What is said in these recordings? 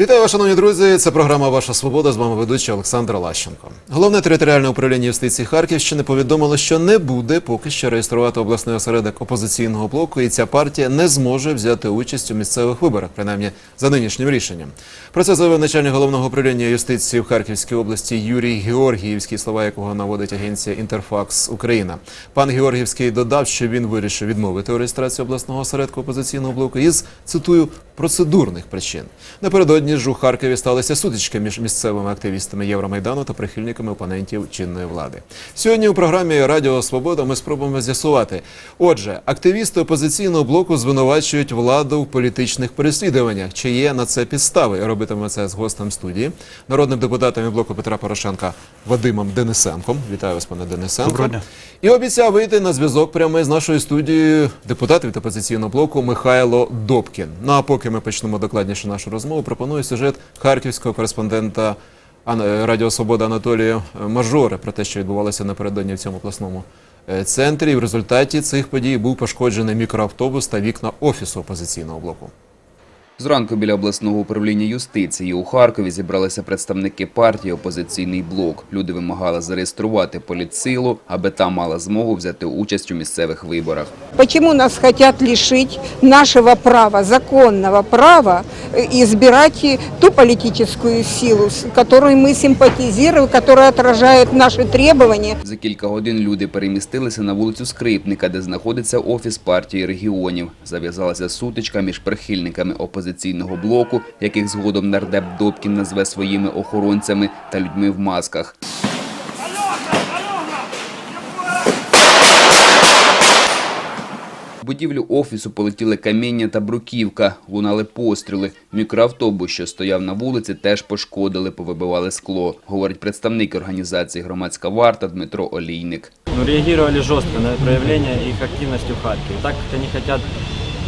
Вітаю, шановні друзі. Це програма Ваша Свобода. З вами ведучий Олександр Лащенко. Головне територіальне управління юстиції Харківщини повідомило, що не буде поки що реєструвати обласний осередок опозиційного блоку, і ця партія не зможе взяти участь у місцевих виборах, принаймні за нинішнім рішенням. Про це заявив начальник головного управління юстиції в Харківській області Юрій Георгіївський, слова якого наводить агенція Інтерфакс Україна. Пан Георгіївський додав, що він вирішив відмовити у реєстрації обласного осередку опозиційного блоку із цитую процедурних причин. Напередодні ж у Харкові сталися сутички між місцевими активістами Євромайдану та прихильниками опонентів чинної влади. Сьогодні у програмі Радіо Свобода ми спробуємо з'ясувати. Отже, активісти опозиційного блоку звинувачують владу в політичних переслідуваннях. Чи є на це підстави? Робитиме це з гостем студії, народним депутатом блоку Петра Порошенка Вадимом Денисенком. Вітаю вас, пане Денисенко. Доброго дня. І обіцяв вийти на зв'язок прямо з нашою студією депутат від опозиційного блоку Михайло Добкін. Ну а поки ми почнемо докладніше нашу розмову, пропоную сюжет харківського кореспондента Ан- Радіо Свобода Анатолія Мажори про те, що відбувалося напередодні в цьому обласному е, центрі. І в результаті цих подій був пошкоджений мікроавтобус та вікна офісу опозиційного блоку. Зранку біля обласного управління юстиції у Харкові зібралися представники партії «Опозиційний блок». Люди вимагали зареєструвати політсилу, аби та мала змогу взяти участь у місцевих виборах. Почему нас хотят лишить нашего права, законного права э, избирать ту политическую силу, с которой мы симпатизируем, которая отражает наши требования? За кілька годин люди перемістилися на вулицю Скрипника, де знаходиться офіс партії регіонів. Зав'язалася сутичка між прихильниками опозиційного блоку, яких згодом нардеп Добкін назве своїми охоронцями, та людьми в масках. Будівлю офісу полетіли каміння та бруківка, лунали постріли. Мікроавтобус, що стояв на вулиці, теж пошкодили, повибивали скло, говорить представник організації «Громадська варта» Дмитро Олійник. ну, реагировали жестко на проявление их активности в Харькове. Так как они хотят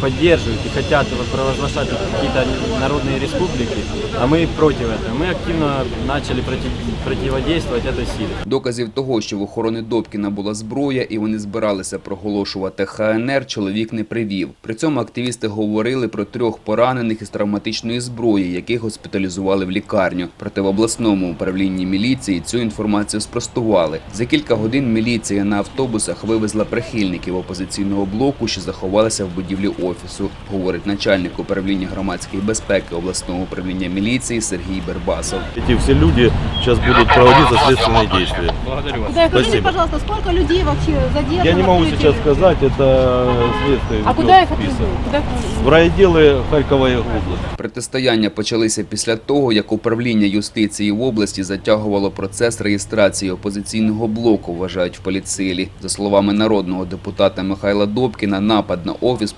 поддерживают и хотят вот провозглашать тут какие-то народные республики, а мы против этого. Мы активно начали против, противодействовать этой силе. Доказів того, що в охорони Добкіна була зброя і вони збиралися проголошувати ХНР, чоловік не привів. При цьому активісти говорили про трьох поранених із травматичної зброї, яких госпіталізували в лікарню. Проте в обласному управлінні міліції цю інформацію спростували. За кілька годин міліція на автобусах вивезла прихильників опозиційного блоку, що заховалися в будівлі офісу, говорить начальник управління громадської безпеки обласного управління міліції Сергій Бербасов. Эти все люди сейчас будут проводиться следственные действия. Куда, скажите, Спасибо. пожалуйста, сколько людей вообще задержано? Я не могу Кто эти сейчас люди? сказать, это следствие А ведет куда их список. отвезли? Куда их отвезли? В райотделы Харьковой области. Протистояння почалися після того, як управління юстиції в області затягувало процес реєстрації опозиційного блоку, вважають в поліцилі. За словами народного депутата Михайла Добкіна, напад на офіс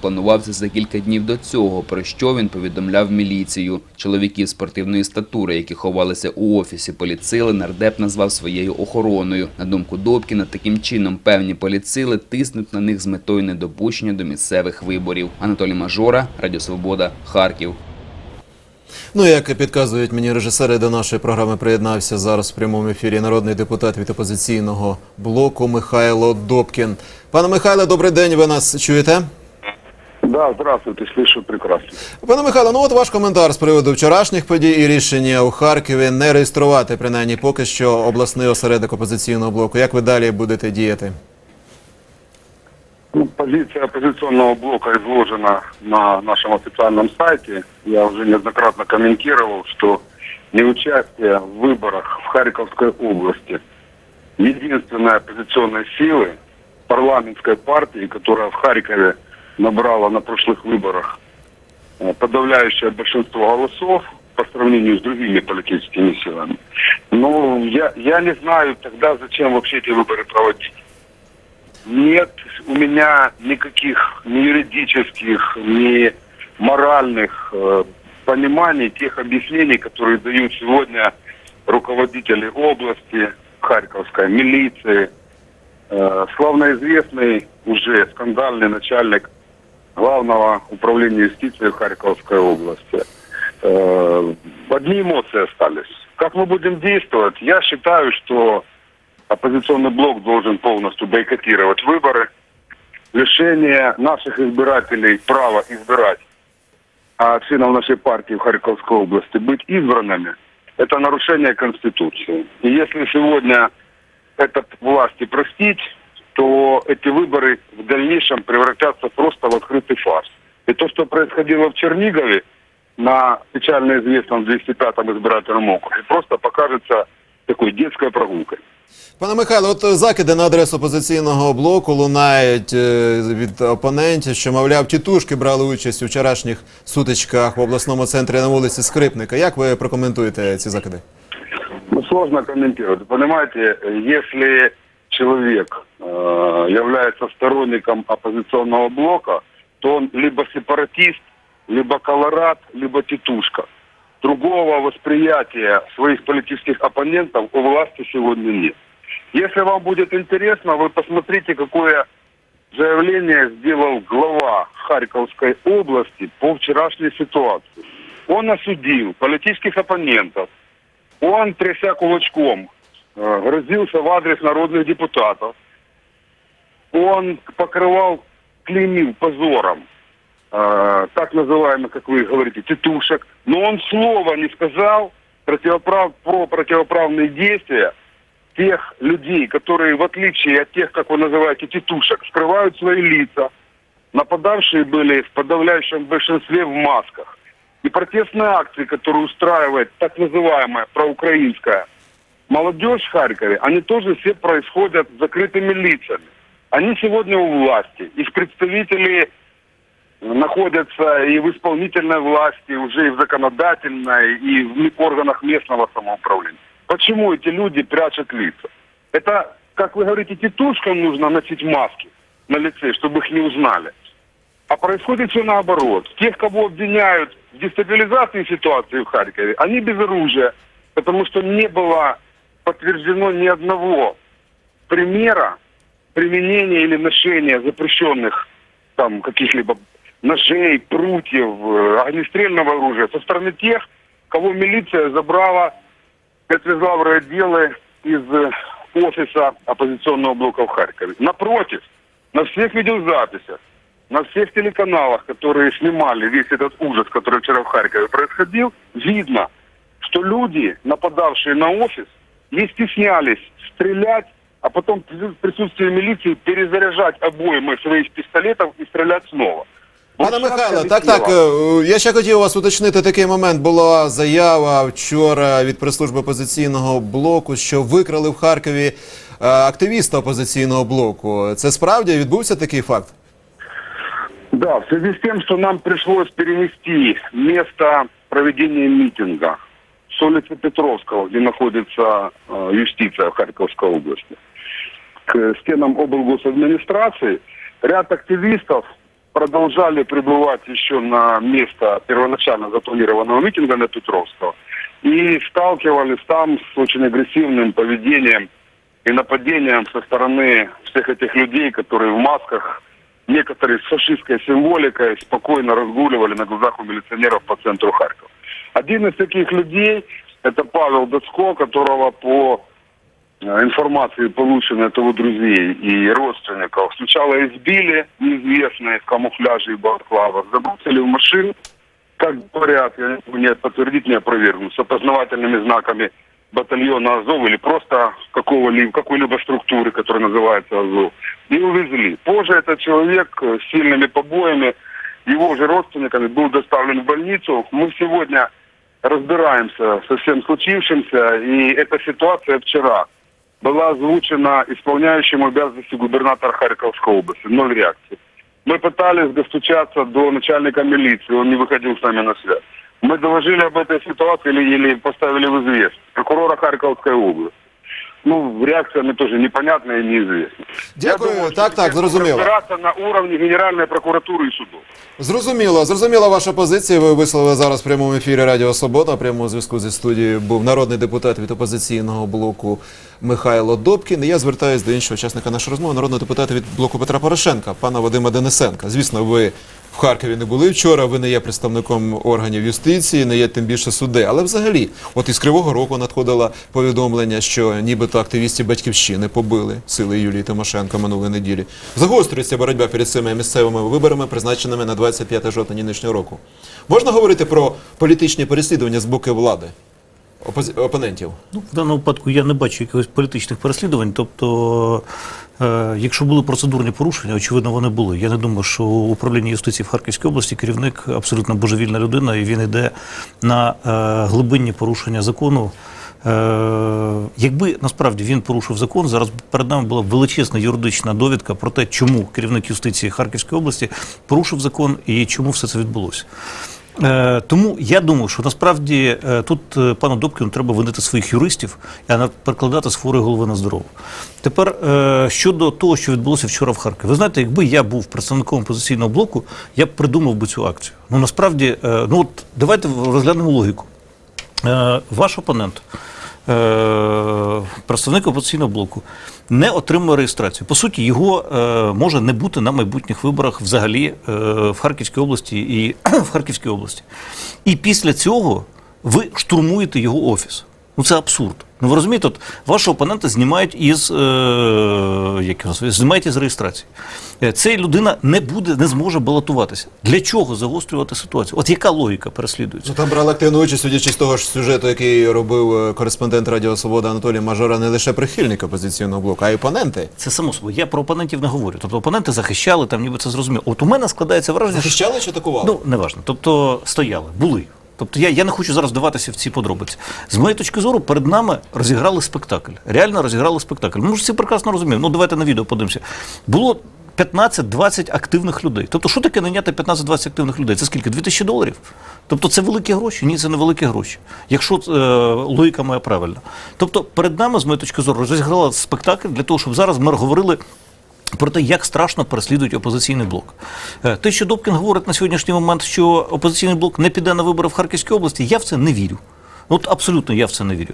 планувався за кілька днів до цього, про що він повідомляв міліцію. Чоловіків спортивної статури, які ховалися у офісі поліцили, нардеп назвав своєю охороною. На думку Добкіна, таким чином певні поліцили тиснуть на них з метою недопущення до місцевих виборів. Анатолій Мажора, Радіо Свобода, Харків. Ну, як підказують мені режисери, до нашої програми приєднався зараз в прямому ефірі народний депутат від опозиційного блоку Михайло Добкін. Пане Михайле, добрий день. Ви нас чуєте? Да, здравствуйте, слышу прекрасно. Пане Михайло, ну от ваш коментар з приводу вчорашніх подій і рішення у Харкові не реєструвати принаймні поки що обласний осередок опозиційного блоку. Як ви далі будете діяти? Ну, позиция оппозиционного блока изложена на нашем официальном сайте. Я уже неоднократно комментировал, что неучастие в выборах в Харьковской области единственной оппозиционной силы парламентской партии, которая в Харькове набрала на прошлых выборах э, подавляющее большинство голосов по сравнению с другими политическими силами. Ну, я, я не знаю тогда, зачем вообще эти выборы проводить. Нет у меня никаких ни юридических, ни моральных э, пониманий тех объяснений, которые дают сегодня руководители области, Харьковской милиции, э, славноизвестный уже скандальный начальник главного управления юстиции Харьковской области. Э, одни эмоции остались. Как мы будем действовать? Я считаю, что оппозиционный блок должен полностью бойкотировать выборы. Лишение наших избирателей права избирать а членов нашей партии в Харьковской области быть избранными, это нарушение Конституции. И если сегодня этот власти простить, то эти выборы в дальнейшем превратятся просто в открытый фарс. И то, что происходило в Чернигове на печально известном 205-м избирательном округе, просто покажется такой детской прогулкой. Пане Михайло, от закиди на адресу опозиційного блоку лунають е, від опонентів, що, мовляв, тітушки брали участь у вчорашніх сутичках в обласному центрі на вулиці Скрипника. Як ви прокоментуєте ці закиди? Ну, сложно комментировать. Понимаете, если человек э, является сторонником оппозиционного блока, то он либо сепаратист, либо колорад, либо тетушка. Другого восприятия своих политических оппонентов у власти сегодня нет. Если вам будет интересно, вы посмотрите, какое заявление сделал глава Харьковской области по вчерашней ситуации. Он осудил политических оппонентов, он, тряся кулачком, э, грозился в адрес народных депутатов. Он покрывал, клеймил позором э, так называемых, как вы говорите, тетушек. Но он слова не сказал противоправ, про противоправные действия тех людей, которые, в отличие от тех, как вы называете, тетушек, скрывают свои лица. Нападавшие были в подавляющем большинстве в масках. И протестные акции, которые устраивает так называемая проукраинская молодежь в Харькове, они тоже все происходят с закрытыми лицами. Они сегодня у власти. Их представители находятся и в исполнительной власти, уже и в законодательной, и в органах местного самоуправления. Почему эти люди прячут лица? Это, как вы говорите, тетушкам нужно носить маски на лице, чтобы их не узнали. А происходит все наоборот. Тех, кого обвиняют в дестабилизации ситуации в Харькове, они без оружия, потому что не было подтверждено ни одного примера применения или ношения запрещенных там каких-либо ножей, прутьев, э, огнестрельного оружия со стороны тех, кого милиция забрала, отвезла в райотделы из э, офиса оппозиционного блока в Харькове. Напротив, на всех видеозаписях, на всех телеканалах, которые снимали весь этот ужас, который вчера в Харькове происходил, видно, что люди, нападавшие на офис, не стеснялись стрелять, а потом в присутствии милиции перезаряжать обоймы своих пистолетов и стрелять снова. Вот Пане шапка Михайло, так, летела. так. е, Я ще хотів вас уточнити такий момент. Була заява вчора від прес-служби опозиційного блоку, що викрали в Харкові е, активіста опозиційного блоку. Це справді відбувся такий факт? Да, в связи с тем, что нам пришлось перенести место проведения митинга с улицы Петровского, где находится э, юстиция в Харьковской области, к стенам облгосадминистрации, ряд активистов продолжали пребывать еще на место первоначально запланированного митинга на Петровского и сталкивались там с очень агрессивным поведением и нападением со стороны всех этих людей, которые в масках, некоторые с фашистской символикой, спокойно разгуливали на глазах у милиционеров по центру Харькова. Один из таких людей, это Павел Доцко, которого по информации, полученной от его друзей и родственников, сначала избили неизвестные в камуфляже и балаклавах, забросили в машину, как говорят, я не подтвердить, не опровергнуть, с опознавательными знаками батальона Азов или просто какого-либо, какой-либо структуры, которая называется Азов, и увезли. Позже этот человек э, с сильными побоями, его же родственниками, был доставлен в больницу. Мы сегодня разбираемся со всем случившимся, и эта ситуация вчера была озвучена исполняющим обязанности губернатора Харьковской области. Ноль реакции. Мы пытались достучаться до начальника милиции, он не выходил с нами на связь. Мы доложили об этой ситуации или, или поставили в известность прокурора Харьковской области. Ну, реакция мне тоже непонятная и неизвестна. Дякую. Я думаю, Так, так, зрозуміло. разбираться на уровне Генеральной прокуратуры и судов. Зрозуміло, зрозуміла ваша позиція. Ви висловили зараз в прямому ефірі Радіо Свобода. В прямому зв'язку зі студією був народний депутат від опозиційного блоку Михайло Добкін. І я звертаюся до іншого учасника нашої розмови, народного депутата від блоку Петра Порошенка, пана Вадима Денисенка. Звісно, ви в Харкові не були вчора. Ви не є представником органів юстиції, не є тим більше суди. Але взагалі, от із Кривого року надходило повідомлення, що нібито активістів батьківщини побили сили Юлії Тимошенко минулої неділі. Загострюється боротьба перед цими місцевими виборами, призначеними на 25 жовтня нинішнього року. Можна говорити про політичні переслідування з боку влади опози- опонентів? Ну, в даному випадку я не бачу якихось політичних переслідувань. Тобто, е, якщо були процедурні порушення, очевидно, вони були. Я не думаю, що у управління юстиції в Харківській області керівник абсолютно божевільна людина, і він йде на е, глибинні порушення закону. Е, якби насправді він порушив закон, зараз перед нами була величезна юридична довідка про те, чому керівник юстиції Харківської області порушив закон і чому все це відбулося. Е, Тому я думаю, що насправді е, тут е, пану Добкіну треба винити своїх юристів, а перекладати з хворої голови на здорову. Тепер щодо того, що відбулося вчора в Харкові, ви знаєте, якби я був представником опозиційного блоку, я б придумав би цю акцію. Ну насправді, ну от давайте розглянемо логіку. Ваш опонент, представник опозиційного блоку, не отримує реєстрацію. По суті, його е, може не бути на майбутніх виборах взагалі е, в Харківській області і в Харківській області. І після цього ви штурмуєте його офіс. Ну це абсурд. Ну ви розумієте, от вашого опонента знімають із, е, як його знімають із реєстрації. Е, Ця людина не буде, не зможе балотуватися. Для чого загострювати ситуацію? От яка логіка переслідується? Ну там брали активну участь, судячи з того ж сюжету, який робив е, кореспондент Радіо Свобода Анатолій Мажора, не лише прихильник опозиційного блоку, а й опоненти. Це само собою. Я про опонентів не говорю. Тобто опоненти захищали, там ніби це зрозуміло. От у мене складається враження, що Захищали чи атакували? ну неважно. Тобто стояли, були. Тобто я, я не хочу зараз вдаватися в ці подробиці. З моєї точки зору, перед нами розіграли спектакль. Реально розіграли спектакль. Ми ж всі прекрасно розуміємо. Ну давайте на відео подивимося. Було 15-20 активних людей. Тобто, що таке наняти 15-20 активних людей? Це скільки? 2000 доларів? Тобто це великі гроші? Ні, це не великі гроші. Якщо е, логіка моя правильна. Тобто, перед нами, з моєї точки зору, розіграли спектакль для того, щоб зараз ми говорили про те, як страшно переслідують опозиційний блок. Е, Те, що Добкін говорить на сьогоднішній момент, що опозиційний блок не піде на вибори в Харківській області, я в це не вірю. От абсолютно я в це не вірю.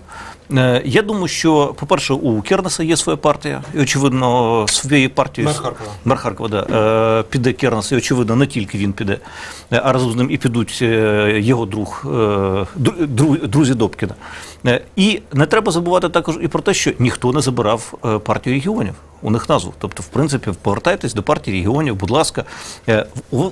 Е, Я думаю, що, по-перше, у Кернеса є своя партія, і очевидно, своєю партією Мер Харкова. Мер Харкова, да. Е, піде Кернес, і очевидно, не тільки він піде, а разом з ним і підуть його друг, дру- дру- друзі Добкіна. І не треба забувати також і про те, що ніхто не забирав партію регіонів. У них назву. Тобто, в принципі, повертайтесь до партії регіонів, будь ласка. Е,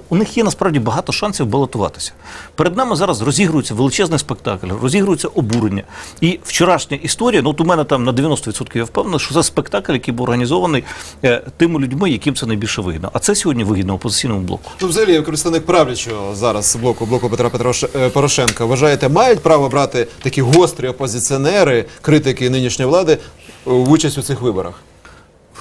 У, них є насправді багато шансів балотуватися. Перед нами зараз розігрується величезний спектакль, розігрується обурення. І вчорашня історія, ну от у мене там на 90% я впевнений, що це спектакль, який був організований е, тими людьми, яким це найбільше вигідно. А це сьогодні вигідно опозиційному блоку. Ну, взагалі, як представник правлячого зараз блоку блоку Петра е, Порошенка, вважаєте, мають право брати такі гострі опозиціонери, критики нинішньої влади в участь у цих виборах?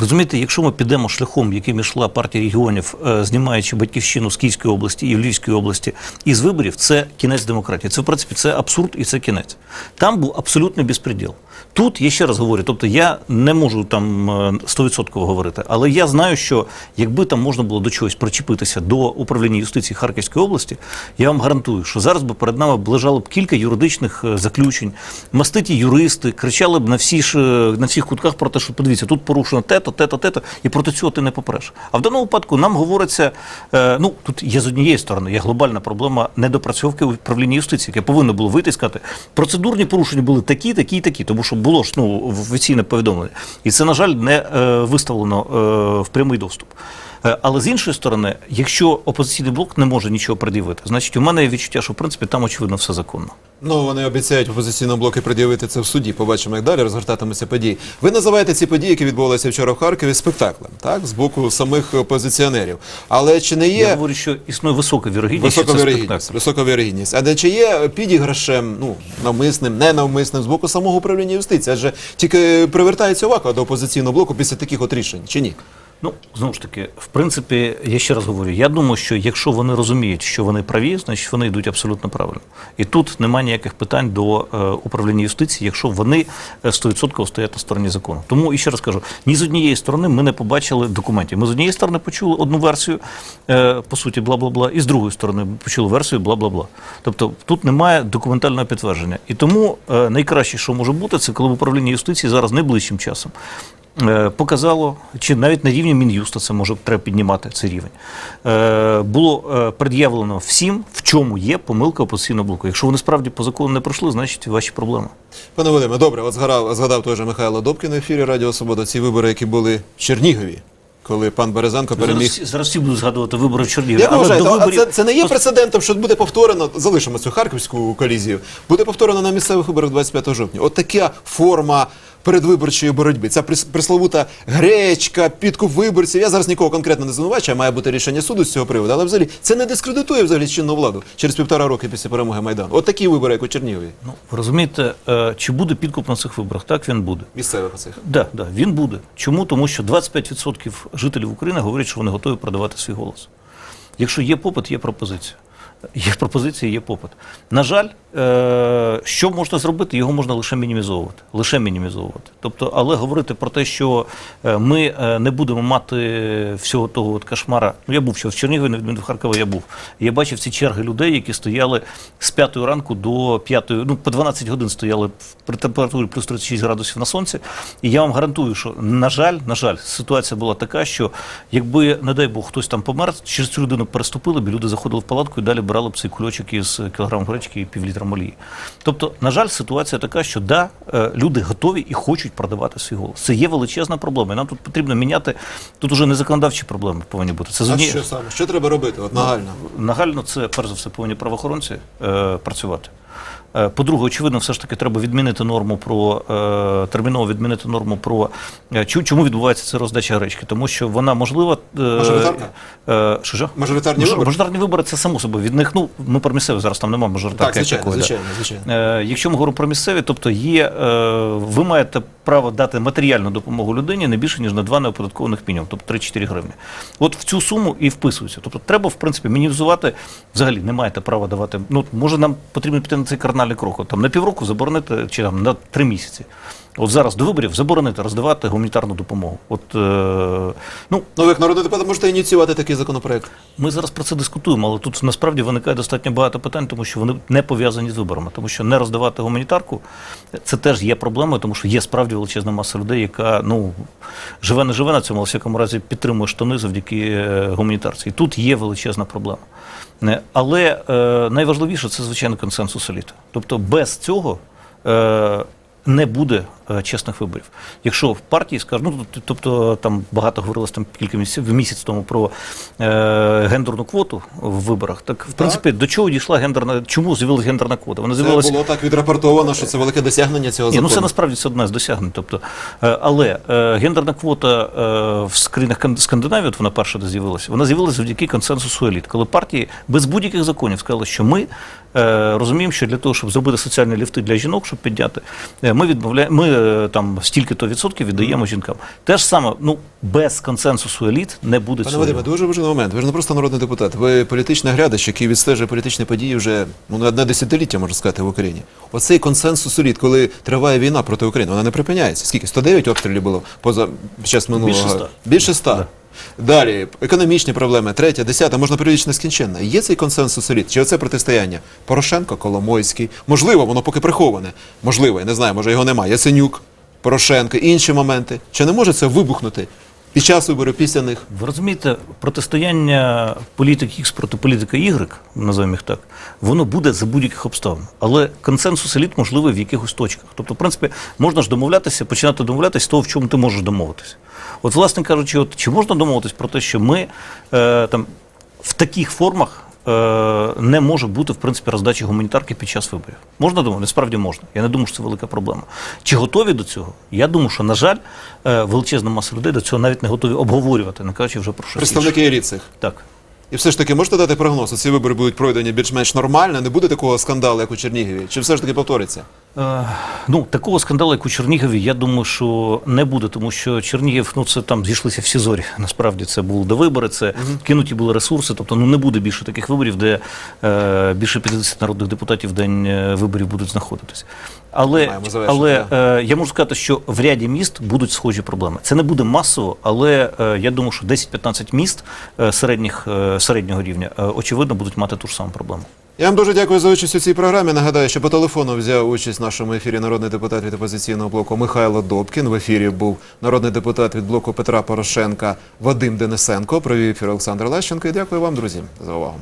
Розумієте, якщо ми підемо шляхом, яким йшла партія регіонів, е, знімаючи батьківщину з Київської області і в Львівської області із виборів, це кінець демократії. Це в принципі це абсурд і це кінець. Там був абсолютний безпреділ. Тут я ще раз говорю, тобто я не можу там е, 100% говорити, але я знаю, що якби там можна було до чогось причепитися до управління юстиції Харківської області, я вам гарантую, що зараз би перед нами лежало б кілька юридичних е, заключень, маститі юристи кричали б на всі е, на всіх кутках про те, що подивіться, тут порушено те-то, те-то, те-то, і проти цього ти не попреш. А в даному випадку нам говориться, е, ну тут є з однієї сторони, є глобальна проблема недопрацьовки управління юстиції, яке повинно було вийти і сказати, процедурні порушення були такі, такі, такі, тому що було ж ну офіційне повідомлення, і це на жаль не е, виставлено е, в прямий доступ. Але з іншої сторони, якщо опозиційний блок не може нічого пред'явити, значить у мене є відчуття, що в принципі там очевидно все законно. Ну, вони обіцяють опозиційному блоку пред'явити це в суді. Побачимо, як далі розгортатимуться події. Ви називаєте ці події, які відбувалися вчора в Харкові, спектаклем, так, з боку самих опозиціонерів. Але чи не Я є говорю, що існує висока вірогідність, що висока це вірогідність? Висока вірогідність. А де чи є підіграшем, ну навмисним, ненавмисним з боку самого управління юстиції? Адже тільки привертається увага до опозиційного блоку після таких от рішень, чи ні? Ну, знову ж таки, в принципі, я ще раз говорю, я думаю, що якщо вони розуміють, що вони праві, значить вони йдуть абсолютно правильно. І тут немає ніяких питань до е, управління юстиції, якщо вони е, 100% стоять на стороні закону. Тому і ще раз кажу, ні з однієї сторони ми не побачили документів. Ми з однієї сторони почули одну версію, е, по суті, бла бла бла, і з другої сторони почули версію бла бла бла. Тобто тут немає документального підтвердження. І тому е, найкраще, що може бути, це коли в управлінні юстиції зараз найближчим часом е, показало, чи навіть на рівні Мін'юста це може треба піднімати цей рівень. Е, було е, пред'явлено всім, в чому є помилка опозиційного блоку. Якщо вони справді по закону не пройшли, значить ваші проблеми. Пане Вадиме, добре, от згадав, згадав той же Михайло Добкін в ефірі Радіо Свобода. Ці вибори, які були в Чернігові, коли пан Березенко переміг. Зараз, зараз всі будуть згадувати вибори в Чернігові. Як ви але до виборів- це, це не є прецедентом, що буде повторено, залишимо цю харківську колізію, буде повторено на місцевих виборах 25 жовтня. От така форма передвиборчої боротьби. Ця прис- гречка, підкуп виборців. Я зараз нікого конкретно не звинувачую, має бути рішення суду з цього приводу. Але взагалі це не дискредитує взагалі чинну владу через півтора роки після перемоги Майдану. От такі вибори, як у Чернігові. Ну, ви розумієте, е, чи буде підкуп на цих виборах? Так, він буде. Місцевих оцих. Да, да, він буде. Чому? Тому що 25% жителів України говорять, що вони готові продавати свій голос. Якщо є попит, є пропозиція. Є пропозиція, є попит. На жаль, е, що можна зробити, його можна лише мінімізовувати. Лише мінімізовувати. Тобто, але говорити про те, що е, ми е, не будемо мати всього того от кошмара. Ну, я був ще в Чернігові, на відміну від Харкова, я був. Я бачив ці черги людей, які стояли з 5 ранку до 5, ну, по 12 годин стояли при температурі плюс 36 градусів на сонці. І я вам гарантую, що, на жаль, на жаль, ситуація була така, що якби, не дай Бог, хтось там помер, через цю людину переступили б, люди заходили в палатку і далі брали б цей кульочок із кілограм гречки і півлітра молії. Тобто, на жаль, ситуація така, що да, е, люди готові і хочуть продавати свій голос. Це є величезна проблема. І нам тут потрібно міняти. Тут уже не законодавчі проблеми повинні бути. Це з А що саме? Що треба робити? От нагально. Нагально це перш за все повинні правоохоронці е, працювати. Е, По-друге, очевидно, все ж таки треба відмінити норму про е, терміново відмінити норму про е, чому відбувається ця роздача гречки, тому що вона можлива. Мажоритарна? Що? Мажоритарні вибори? Мажоритарні вибори це само собою. Від них ну ми про місцеві зараз там немає мажоритарки. Так, звичайно, звичайно, звичайно. Якщо ми говоримо про місцеві, тобто є, ви маєте право дати матеріальну допомогу людині не більше, ніж на два неоподаткованих мінімум, тобто 3-4 гривні. От в цю суму і вписується. Тобто треба, в принципі, мінімізувати, взагалі не маєте права давати. Ну, може, нам потрібно піти на цей карнальний крок. Там на півроку заборонити, чи там на три місяці. От зараз до виборів заборонити роздавати гуманітарну допомогу. От, е, ну, Ну, ви як народний депутат можете ініціювати такий законопроект. ми зараз про це дискутуємо, але тут насправді виникає достатньо багато питань, тому що вони не пов'язані з виборами. Тому що не роздавати гуманітарку це теж є проблемою, тому що є справді величезна маса людей, яка ну живе не живе на цьому, але в всякому разі підтримує штани завдяки е, гуманітарці. І тут є величезна проблема. Але е, найважливіше це звичайно консенсус еліти. Тобто без цього. Е, не буде е, чесних виборів. Якщо в партії скажуть, ну тобто там багато говорилось там кілька місяців місяць тому про е, гендерну квоту в виборах. Так в принципі до чого дійшла гендерна? Чому з'явилася гендерна квота? Вона Це було так відрапортовано, що це велике досягнення цього ні, закону. ну це насправді це одне з досягнень. Тобто, е, але е, гендерна квота е, в Кан- Скандинавії, от вона перша де з'явилася, вона з'явилася завдяки консенсусу еліт, коли партії без будь-яких законів сказали, що ми е, розуміємо, що для того, щоб зробити соціальні ліфти для жінок, щоб підняти, е, ми відмовляємо, ми е, там стільки-то відсотків віддаємо жінкам. Те ж саме, ну без консенсусу еліт не буде Пане цього. Вадиме, дуже важливий момент. Ви ж не просто народний депутат. Ви політичний глядач, який відстежує політичні події вже ну, не одне десятиліття, можна сказати, в Україні. Оцей консенсус еліт, коли триває війна проти України, вона не припиняється. Скільки? 109 обстрілів було поза під час минулого. Більше ста. Більше ста. Далі, економічні проблеми, третя, десята, можна періодично скінченна. Є цей консенсус еліт? Чи оце протистояння? Порошенко, Коломойський. Можливо, воно поки приховане. Можливо, я не знаю, може його немає. Ясенюк, Порошенко, інші моменти. Чи не може це вибухнути під час виборів, після них? Ви розумієте, протистояння політик Х проти політика Y, називаємо їх так, воно буде за будь-яких обставин. Але консенсус еліт можливий в якихось точках. Тобто, в принципі, можна ж домовлятися, починати домовлятися того, в чому ти можеш домовитися. От, власне кажучи, от, чи можна домовитись про те, що ми е, там в таких формах. Е, Не може бути в принципі роздачі гуманітарки під час виборів. Можна думати? Насправді можна. Я не думаю, що це велика проблема. Чи готові до цього? Я думаю, що на жаль, е, величезна маса людей до цього навіть не готові обговорювати, не кажучи вже про що. Представники цих. Так. І все ж таки можете дати прогноз, ці вибори будуть пройдені більш-менш нормально, не буде такого скандалу, як у Чернігові? Чи все ж таки повториться? Е, ну, такого скандалу, як у Чернігові, я думаю, що не буде, тому що Чернігів, ну це там зійшлися всі зорі. Насправді це були до вибори, це кинуті були ресурси. Тобто ну не буде більше таких виборів, де е, більше 50 народних депутатів в день е, виборів будуть знаходитись. Але, але е, я можу сказати, що в ряді міст будуть схожі проблеми. Це не буде масово, але е, я думаю, що 10-15 міст е, середніх, е, середнього рівня, е, очевидно, будуть мати ту ж саму проблему. Я вам дуже дякую за участь у цій програмі. Нагадаю, що по телефону взяв участь в нашому ефірі народний депутат від опозиційного блоку Михайло Добкін. В ефірі був народний депутат від блоку Петра Порошенка Вадим Денисенко. Провів ефір Олександр Лещенко. І дякую вам, друзі, за увагу.